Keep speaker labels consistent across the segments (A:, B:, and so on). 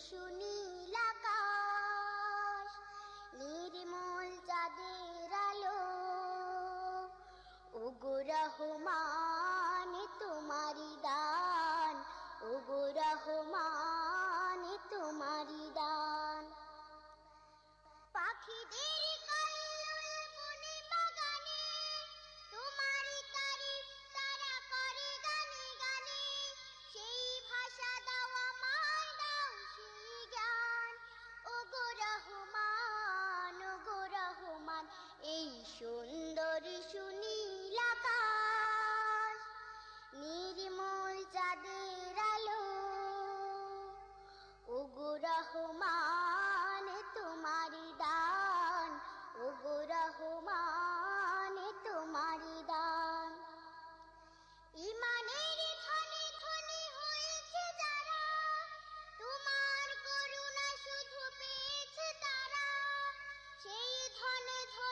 A: সুনীল আকাশ নির্মল চাঁদের আলো ওগো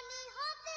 A: মনে হতে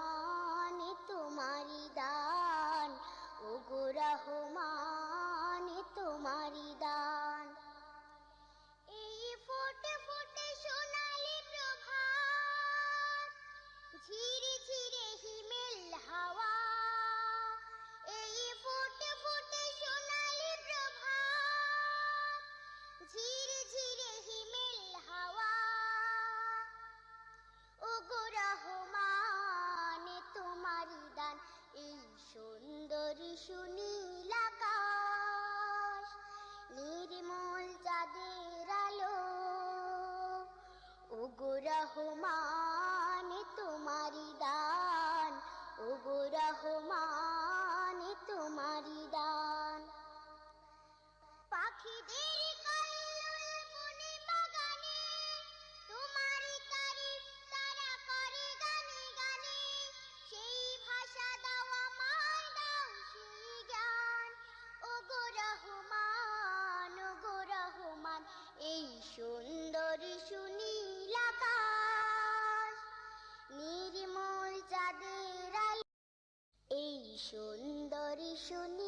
A: কি সুনীল আকাশ নির্মল চাঁদের আলো ওগো রহমান সুনীল